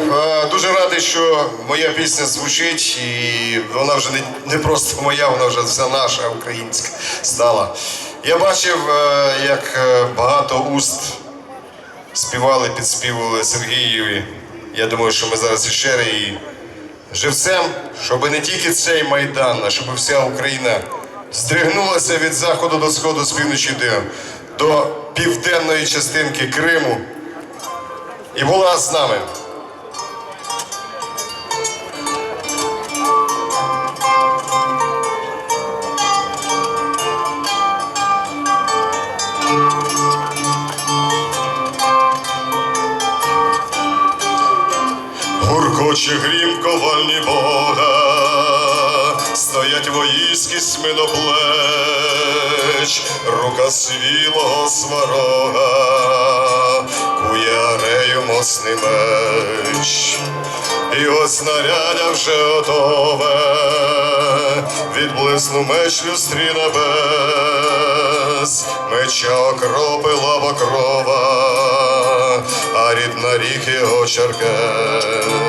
Е, Дуже радий, що моя пісня звучить, і вона вже не, просто моя, вона вже вся наша українська стала. Я бачив, е, як е, багато уст співали, підспівували Сергієві. Я думаю, що ми зараз іще і живцем, щоб не тільки цей майдан, а щоб вся Україна здригнулася від заходу до сходу, з півночі до південної частинки Криму і була з нами. Гуркоче грім ковальні Бога, стоять воїські сминоплеч, рука свілого сварога, кує арею мосний меч, його снарядя вже готове, відблиснув меч люстрі небес, меча окропила покрова, а рідна рік його черкес.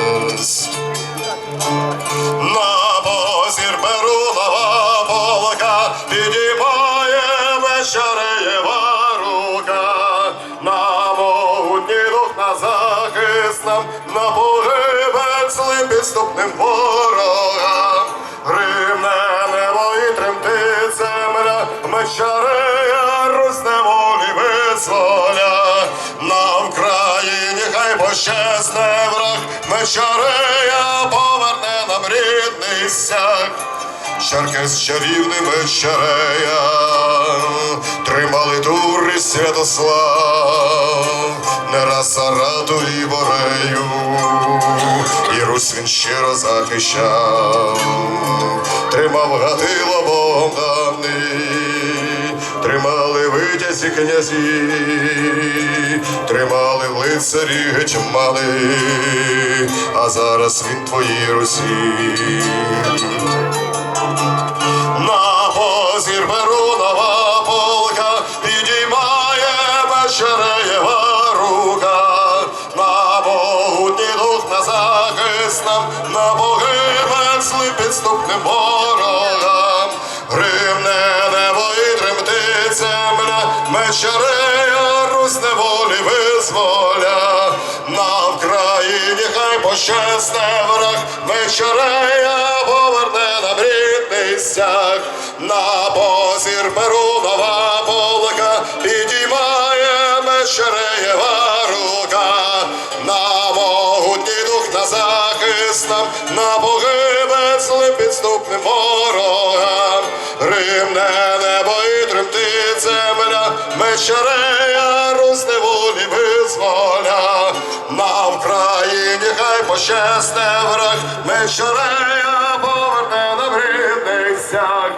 Нам, на погибель злим підступним ворогам. Гримне небо і тремтить земля, мечарея русь неволі визволя. На Вкраїні хай пощасне враг, мечарея поверне нам рідний стяг. Черкес чарівний вечерея, тримали тур і Святослав, захищав, тримав Гатило Богом давний, тримали витязі князі, тримали лицарі гетьмани, а зараз він твоїй Русі. На позір Перунова захист нам, на злим підступним ворогам. Гримне небо і тремтить земля, мечерея Русь неволі визволя. На Вкраїні хай пощасне враг, мечерея поверне нам рідний стяг. На позір Перунова полка Нам на боги везли підступним ворогам, Римне небо і тремтить земля, мечерея, русневолі визволя, на Україні хай пощасне враг, мечерея поверне на рідний сяк.